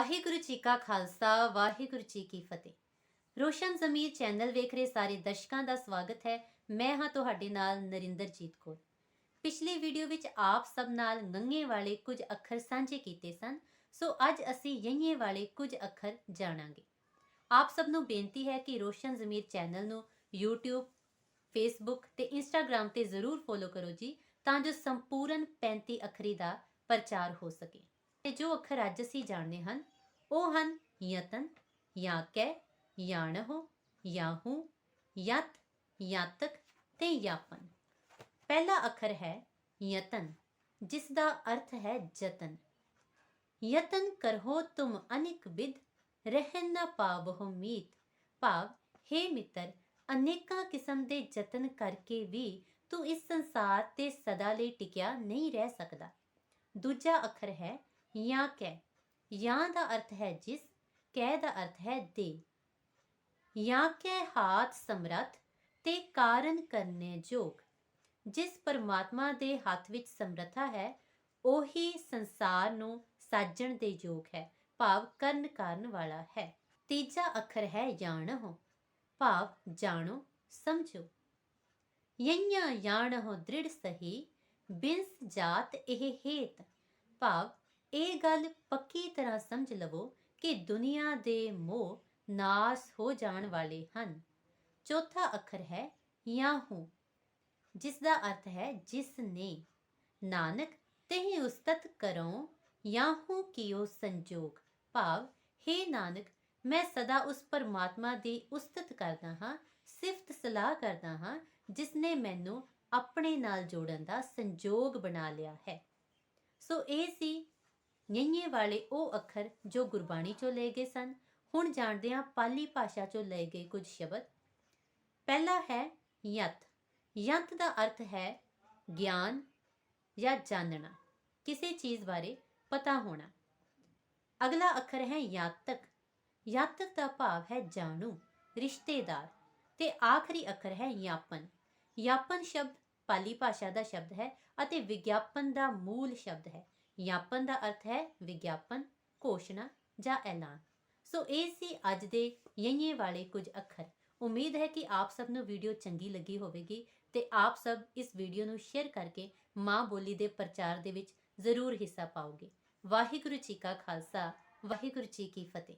ਵਾਹਿਗੁਰੂ ਜੀ ਕਾ ਖਾਲਸਾ, ਵਾਹਿਗੁਰੂ ਜੀ ਕੀ ਫਤਿਹ। ਰੋਸ਼ਨ ਜ਼ਮੀਰ ਚੈਨਲ ਵੇਖ ਰਹੇ ਸਾਰੇ ਦਰਸ਼ਕਾਂ ਦਾ ਸਵਾਗਤ ਹੈ। ਮੈਂ ਹਾਂ ਤੁਹਾਡੇ ਨਾਲ ਨਰਿੰਦਰਜੀਤ ਕੌਰ। ਪਿਛਲੀ ਵੀਡੀਓ ਵਿੱਚ ਆਪ ਸਭ ਨਾਲ ਗੰਗੇ ਵਾਲੇ ਕੁਝ ਅੱਖਰ ਸਾਂਝੇ ਕੀਤੇ ਸਨ, ਸੋ ਅੱਜ ਅਸੀਂ ਯਈਏ ਵਾਲੇ ਕੁਝ ਅੱਖਰ ਜਾਣਾਂਗੇ। ਆਪ ਸਭ ਨੂੰ ਬੇਨਤੀ ਹੈ ਕਿ ਰੋਸ਼ਨ ਜ਼ਮੀਰ ਚੈਨਲ ਨੂੰ YouTube, Facebook ਤੇ Instagram ਤੇ ਜ਼ਰੂਰ ਫੋਲੋ ਕਰੋ ਜੀ, ਤਾਂ ਜੋ ਸੰਪੂਰਨ 35 ਅੱਖਰੀ ਦਾ ਪ੍ਰਚਾਰ ਹੋ ਸਕੇ। ਤੇ ਜੋ ਅੱਖਰ ਅੱਜ ਅਸੀਂ ਜਾਣਦੇ ਹਨ, ਉਹ ਹਨ ਯਤਨ, ਯਾਕੈ, ਯਾਣਹੁ, ਯਾਹੂ, ਯਤ, ਯਾਤਕ ਤੇ ਯਾਪਨ। ਪਹਿਲਾ ਅੱਖਰ ਹੈ ਯਤਨ, ਜਿਸ ਦਾ ਅਰਥ ਹੈ ਜਤਨ ਯਤਨ ਕਰਹੋ ਤੁਮ ਅਨਿਕ ਵਿਦ ਰਹਿਨ ਨਾ ਪਾਵਹੁ ਮੀਤ। ਭਾਵ, ਹੈ ਮਿੱਤਰ, ਅਨੇਕਾਂ ਕਿਸਮ ਦੇ ਯਤਨ ਕਰਕੇ ਵੀ ਤੂੰ ਇਸ ਸੰਸਾਰ ਤੇ ਸਦਾ ਲਈ ਟਿਕਿਆ ਨਹੀਂ ਰਹਿ ਸਕਦਾ। ਦੂਜਾ ਅੱਖਰ ਹੈ ਯਾ ਕੈ ਯਾ ਦਾ ਅਰਥ ਹੈ ਜਿਸ, ਕਹਿ ਦਾ ਅਰਥ ਹੈ ਦੇ। ਯਾ ਕੈ ਹਾਥ ਸਮਰੱਥ ਤੇ ਕਾਰਨ ਕਰਨੇ ਜੋਗ ਜਿਸ ਪਰਮਾਤਮਾ ਦੇ ਹੱਥ ਵਿੱਚ ਸਮਰੱਥਾ ਹੈ, ਉਹੀ ਸੰਸਾਰ ਨੂੰ ਸਾਜਣ ਦੇ ਯੋਗ ਹੈ। ਭਾਵ ਕਰਨ ਕਾਰਨ ਵਾਲਾ ਹੈ। ਤੀਜਾ ਅੱਖਰ ਹੈ ਜਾਣਹੁ। ਭਾਵ ਜਾਣੋ, ਸਮਝੋ। ਯਈਆਂ ਯਾਣਹੁ ਦ੍ਰਿੜ ਸਹੀ ਬਿੰਸ ਜਾਤ ਇਹ ਹੇਤ। ਭਾਵ ਇਹ ਗੱਲ ਪੱਕੀ ਤਰ੍ਹਾਂ ਸਮਝ ਲਵੋ ਕਿ ਦੁਨੀਆ ਦੇ ਮੋਹ ਨਾਸ ਹੋ ਜਾਣ ਵਾਲੇ ਹਨ। ਚੌਥਾ ਅੱਖਰ ਹੈ ਯਾਹੂ ਜਿਸ ਦਾ ਅਰਥ ਹੈ ਜਿਸ ਨੇ। ਨਾਨਕ, ਤਹੀਂ ਉਸਤਤ ਕਰੋ ਯਾਹੂ ਕੀਓ ਸੰਜੋਗ। ਭਾਵ हे ਨਾਨਕ, ਮੈਂ ਸਦਾ ਉਸ ਪਰਮਾਤਮਾ ਦੀ ਉਸਤਤ ਕਰਦਾ ਹਾਂ, ਸਿਫਤ ਸਲਾਹ ਕਰਦਾ ਹਾਂ ਜਿਸ ਨੇ ਮੈਨੂੰ ਆਪਣੇ ਨਾਲ ਜੋੜਨ ਦਾ ਸੰਜੋਗ ਬਣਾ ਲਿਆ ਹੈ। ਸੋ ਇਹ ਸੀ ਯਈਏ ਵਾਲੇ ਉਹ ਅੱਖਰ ਜੋ ਗੁਰਬਾਣੀ ਚੋਂ ਲਏ ਗਏ ਸਨ। ਹੁਣ ਜਾਣਦੇ ਹਾਂ ਪਾਲੀ ਭਾਸ਼ਾ ਚੋਂ ਲਏ ਗਏ ਕੁਝ ਸ਼ਬਦ। ਪਹਿਲਾ ਹੈ ਯਤ। ਯਤ ਦਾ ਅਰਥ ਹੈ ਗਿਆਨ ਜਾਂ ਜਾਣਨਾ। ਕਿਸੇ ਚੀਜ਼ ਬਾਰੇ ਪਤਾ ਹੋਣਾ। ਅਗਲਾ ਅੱਖਰ ਹੈ ਯਾਤਕ। ਯਾਤਕ ਦਾ ਭਾਵ ਹੈ ਜਾਣੂ, ਰਿਸ਼ਤੇਦਾਰ ਤੇ ਆਖਰੀ ਅੱਖਰ ਹੈ ਯਾਪਨ। ਯਾਪਨ ਸ਼ਬਦ ਪਾਲੀ ਭਾਸ਼ਾ ਦਾ ਸ਼ਬਦ ਹੈ ਅਤੇ ਵਿਗਿਆਪਨ ਦਾ ਮੂਲ ਸ਼ਬਦ ਹੈ। ਯਾਪਨ ਦਾ ਅਰਥ ਹੈ ਵਿਗਿਆਪਨ, ਘੋਸ਼ਣਾ ਜਾਂ ਐਲਾਨ। ਸੋ ਇਹ ਸੀ ਅੱਜ ਦੇ ਯਈਏ ਵਾਲੇ ਕੁਝ ਅੱਖਰ। ਉਮੀਦ ਹੈ ਕਿ ਆਪ ਸਭ ਨੂੰ ਵੀਡੀਓ ਚੰਗੀ ਲੱਗੀ ਹੋਵੇਗੀ ਤੇ ਆਪ ਸਭ ਇਸ ਵੀਡੀਓ ਨੂੰ ਸ਼ੇਅਰ ਕਰਕੇ ਮਾਂ ਬੋਲੀ ਦੇ ਪ੍ਰਚਾਰ ਦੇ ਵਿੱਚ ਜ਼ਰੂਰ ਹਿੱਸਾ ਪਾਓਗੇ। ਵਾਹਿਗੁਰੂ ਜੀ ਕਾ ਖਾਲਸਾ, ਵਾਹਿਗੁਰੂ ਜੀ ਕੀ ਫਤਿਹ।